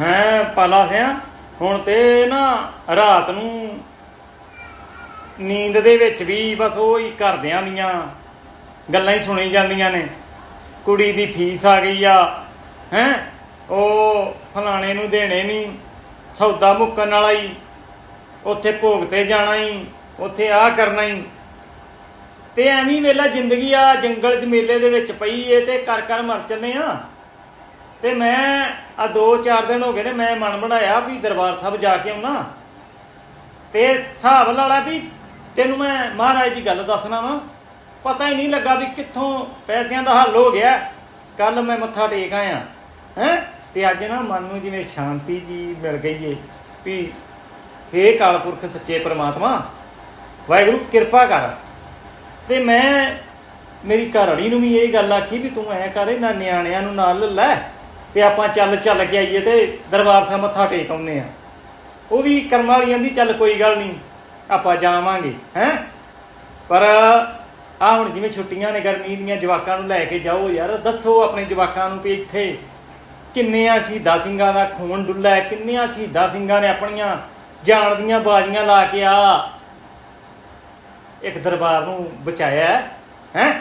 ਹੈ, ਪਾਲਾ ਸਿਆ। ਹੁਣ ਤੇ ਨਾ ਰਾਤ ਨੂੰ ਨੀਂਦ ਦੇ ਵਿੱਚ ਵੀ ਬਸ ਉਹ ਹੀ ਘਰਦਿਆਂ ਦੀਆਂ ਗੱਲਾਂ ਹੀ ਸੁਣੀ ਜਾਂਦੀਆਂ ਨੇ। ਕੁੜੀ ਦੀ ਫੀਸ ਆ ਗਈ ਆ, ਹੈ। ਉਹ ਫਲਾਣੇ ਨੂੰ ਦੇਣੇ ਨਹੀਂ ਸੌਦਾ ਮੁੱਕਣ ਵਾਲਾ ਹੀ ਉੱਥੇ ਭੋਗ ਤੇ ਜਾਣਾ ਹੀ ਉੱਥੇ ਆ ਕਰਨਾ ਹੀ ਤੇ ਐਵੇਂ ਵੇਲਾ ਜ਼ਿੰਦਗੀ ਆ, ਜੰਗਲ ਜਮੇਲੇ ਦੇ ਵਿੱਚ ਪਈ ਏ ਤੇ ਕਰ ਕਰ ਮਰ ਚੱਲੇ ਆ। ਤੇ ਮੈਂ ਆ 2-4 ਦਿਨ ਹੋ ਗਏ ਨੇ ਮੈਂ ਮਨ ਬਣਾਇਆ ਵੀ ਦਰਬਾਰ ਸਾਹਿਬ ਜਾ ਕੇ ਆਉਣਾ। ਤੇ ਹਿਸਾਬ ਲਾਲਾ ਵੀ ਤੈਨੂੰ ਮੈਂ ਮਹਾਰਾਜ ਦੀ ਗੱਲ ਦੱਸਣਾ ਵਾ। ਪਤਾ ਹੀ ਨਹੀਂ ਲੱਗਾ ਵੀ ਕਿੱਥੋਂ ਪੈਸਿਆਂ ਦਾ ਹੱਲ ਹੋ ਗਿਆ। ਕੱਲ ਮੈਂ ਮੱਥਾ ਟੇਕ ਆਇਆ, ਹੈ? ਤੇ ਅੱਜ ਨਾ ਮਨ ਨੂੰ ਜਿਵੇਂ ਸ਼ਾਂਤੀ ਜੀ ਮਿਲ ਗਈ ਏ ਵੀ ਹੇ ਕਾਲਪੁਰਖ ਸੱਚੇ ਪ੍ਰਮਾਤਮਾ, ਵਾਹਿਗੁਰੂ ਕਿਰਪਾ ਕਰ। ਤੇ ਮੈਂ ਮੇਰੀ ਘਰ ਵਾਲੀ ਨੂੰ ਵੀ ਇਹ ਗੱਲ ਆਖੀ ਵੀ ਤੂੰ ਐ ਕਰ, ਇਹਨਾਂ ਨਿਆਣਿਆਂ ਨੂੰ ਨਾਲ ਲੈ। ਤੇ ਆਪਾਂ ਚੱਲ ਚੱਲ ਕੇ ਆਈਏ ਤੇ ਦਰਬਾਰ ਸਾਹਿਬ ਮੱਥਾ ਟੇਕ ਆਉਨੇ ਆ ਉਹ ਵੀ ਕਰਮ ਵਾਲੀਆਂ ਦੀ ਚੱਲ ਕੋਈ ਗੱਲ ਨਹੀਂ ਆਪਾਂ ਜਾਵਾਂਗੇ ਹੈ ਪਰ ਆ ਹੁਣ ਜਿਵੇਂ ਛੁੱਟੀਆਂ ਨੇ ਗਰਮੀ ਦੀਆਂ ਜਵਾਕਾਂ ਨੂੰ ਲੈ ਕੇ ਜਾਓ ਯਾਰ ਦੱਸੋ ਆਪਣੇ ਜਵਾਕਾਂ ਨੂੰ ਵੀ ਇੱਥੇ ਕਿੰਨਿਆਂ ਸ਼ਹੀਦਾਂ ਸਿੰਘਾਂ ਦਾ ਖੂਨ ਡੁੱਲਾ ਹੈ, ਕਿੰਨਿਆਂ ਸ਼ਹੀਦਾਂ ਸਿੰਘਾਂ ਨੇ ਆਪਣੀਆਂ ਜਾਨ ਦੀਆਂ ਬਾਜ਼ੀਆਂ ਲਾ ਕੇ ਆ ਇੱਕ ਦਰਬਾਰ ਨੂੰ ਬਚਾਇਆ ਹੈ ਹੈਂ?